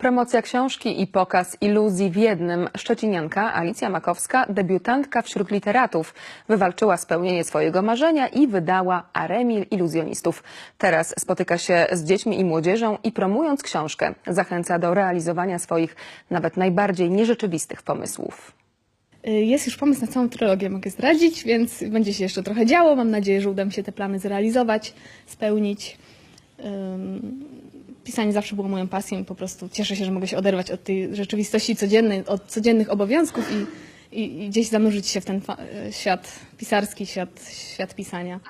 Promocja książki i pokaz iluzji w jednym. Szczecinianka Alicja Makowska, debiutantka wśród literatów, wywalczyła spełnienie swojego marzenia i wydała Aremil Iluzjonistów. Teraz spotyka się z dziećmi i młodzieżą i promując książkę, zachęca do realizowania swoich nawet najbardziej nierzeczywistych pomysłów. Y, Jest już pomysł na całą trylogię, mogę zdradzić, więc będzie się jeszcze trochę działo. Mam nadzieję, że uda mi się te plany zrealizować, spełnić. Pisanie zawsze było moją pasją i po prostu cieszę się, że mogę się oderwać od tej rzeczywistości codziennej, od codziennych obowiązków i, i, i gdzieś zanurzyć się w ten y, świat pisarski, świat, świat pisania.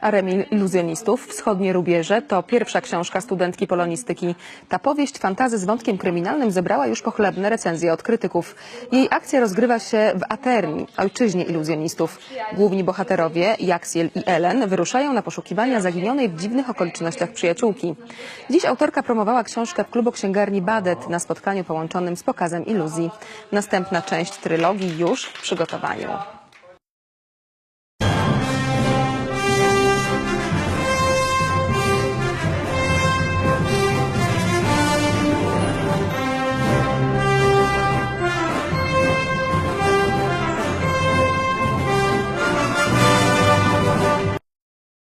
Aremil Iluzjonistów, Wschodnie Rubieże to pierwsza książka studentki polonistyki. Ta powieść fantazy z wątkiem kryminalnym zebrała już pochlebne recenzje od krytyków. Jej akcja rozgrywa się w Aterni, ojczyźnie iluzjonistów. Główni bohaterowie, Jaksiel i Ellen, wyruszają na poszukiwania zaginionej w dziwnych okolicznościach przyjaciółki. Dziś autorka promowała książkę w klubu księgarni Badet na spotkaniu połączonym z pokazem iluzji. Następna część trylogii już w przygotowaniu.